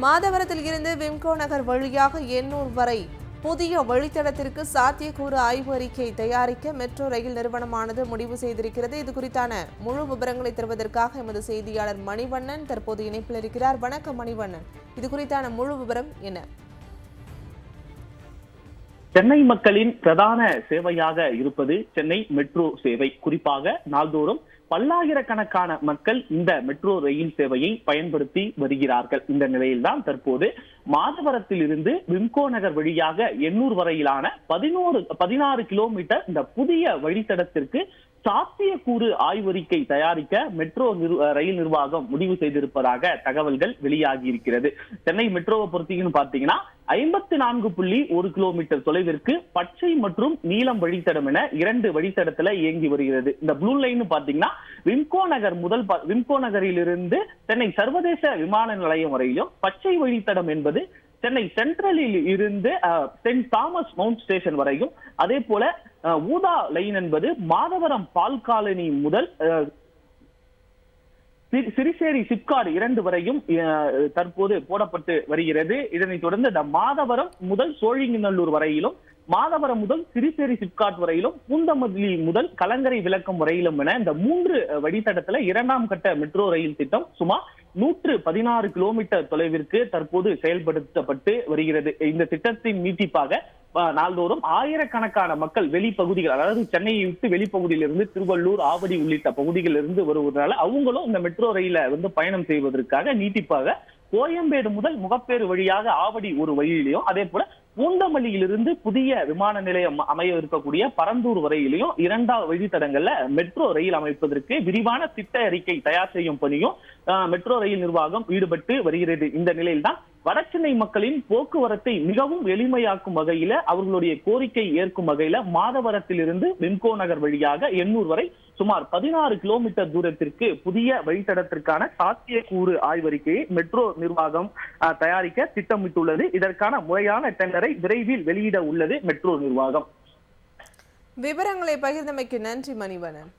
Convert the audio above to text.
மாதவரத்தில் இருந்து விம்கோ நகர் வழியாக எண்ணூர் வரை புதிய வழித்தடத்திற்கு சாத்தியக்கூறு ஆய்வு அறிக்கை தயாரிக்க மெட்ரோ ரயில் நிறுவனமானது முடிவு செய்திருக்கிறது. இது குறித்தான முழு விவரங்களை தருவதற்காக எமது செய்தியாளர் மணிவண்ணன் தற்போது இணைப்பில் இருக்கிறார். வணக்கம் மணிவண்ணன். இது குறித்தான முழு விவரம் என்ன? சென்னை மக்களின் பிரதான சேவையாக இருப்பது சென்னை மெட்ரோ சேவை. குறிப்பாக நாள்தோறும் பல்லாயிரக்கணக்கான மக்கள் இந்த மெட்ரோ ரயில் சேவையை பயன்படுத்தி வருகிறார்கள். இந்த நிலையில்தான் தற்போது மாதவரத்தில் இருந்து விம்கோ நகர் வழியாக எண்ணூர் வரையிலான பதினோரு பதினாறு கிலோமீட்டர் இந்த புதிய வழித்தடத்திற்கு சாத்தியக்கூறு ஆய்வறிக்கை தயாரிக்க மெட்ரோ ரயில் நிர்வாகம் முடிவு செய்திருப்பதாக தகவல்கள் வெளியாகி இருக்கிறது. சென்னை மெட்ரோவை பொறுத்தீங்கன்னு பாத்தீங்கன்னா ஐம்பத்தி நான்கு புள்ளி ஒரு கிலோமீட்டர் தொலைவிற்கு பச்சை மற்றும் நீலம் வழித்தடம் என இரண்டு வழித்தடத்துல இயங்கி வருகிறது. இந்த ப்ளூ லைன் பாத்தீங்கன்னா விம்கோ நகர் முதல் ப- விம்கோ நகரிலிருந்து சென்னை சர்வதேச விமான நிலையம் வரையிலும் பச்சை வழித்தடம் என்பது சென்னை சென்ட்ரலில் இருந்து அஹ், சென்ட் தாமஸ் மவுண்ட் ஸ்டேஷன் வரையும். அதே போல ஊதா லைன் என்பது மாதவரம் பால் காலனி முதல் சிறிசேரி சிறு- இரண்டு வரையும் தற்போது போடப்பட்டு வருகிறது. இதனைத் தொடர்ந்து இந்த மாதவரம் முதல் சோழிங்கநல்லூர் வரையிலும் மாதவரம் முதல் சிறிசேரி சிப்காட் வரையிலும் பூந்தமல்லி முதல் கலங்கரை விளக்கம் வரையிலும் என இந்த மூன்று வழித்தடத்துல இரண்டாம் கட்ட மெட்ரோ ரயில் திட்டம் சுமார் நூற்று பதினாறு கிலோமீட்டர் தொலைவிற்கு தற்போது செயல்படுத்தப்பட்டு வருகிறது. இந்த திட்டத்தின் நீட்டிப்பாக நாள்தோறும் ஆயிரக்கணக்கான மக்கள் வெளிப்பகுதிகள் அதாவது சென்னையை விட்டு வெளிப்பகுதியிலிருந்து திருவள்ளூர் ஆவடி உள்ளிட்ட பகுதிகளில் இருந்து வருவதனால அவங்களும் இந்த மெட்ரோ ரயில வந்து பயணம் செய்வதற்காக நீட்டிப்பாக கோயம்பேடு முதல் முகப்பேறு வழியாக ஆவடி ஒரு வழியிலையும் அதே போல பூந்தமல்லியிலிருந்து புதிய விமான நிலையம் அமைய இருக்கக்கூடிய பரந்தூர் வரையிலையும் இரண்டாவது வழித்தடங்கள்ல மெட்ரோ ரயில் அமைப்பதற்கு விரிவான திட்ட அறிக்கை தயார் செய்யும் பணியும் மெட்ரோ ரயில் நிர்வாகம் ஈடுபட்டு வருகிறது. இந்த நிலையில்தான் வடசென்னை மக்களின் போக்குவரத்தை மிகவும் எளிமையாக்கும் வகையில அவர்களுடைய கோரிக்கை ஏற்கும் வகையில மாதவரத்திலிருந்து விம்கோ நகர் வழியாக எண்ணூர் வரை சுமார் பதினாறு கிலோமீட்டர் தூரத்திற்கு புதிய வழித்தடத்திற்கான சாத்தியக்கூறு ஆய்வறிக்கையை மெட்ரோ நிர்வாகம் அஹ், தயாரிக்க திட்டமிட்டுள்ளது. இதற்கான முறையான டெண்டரை விரைவில் வெளியிட உள்ளது மெட்ரோ நிர்வாகம். விவரங்களை பகிர்ந்தமைக்கு நன்றி மணிவனன்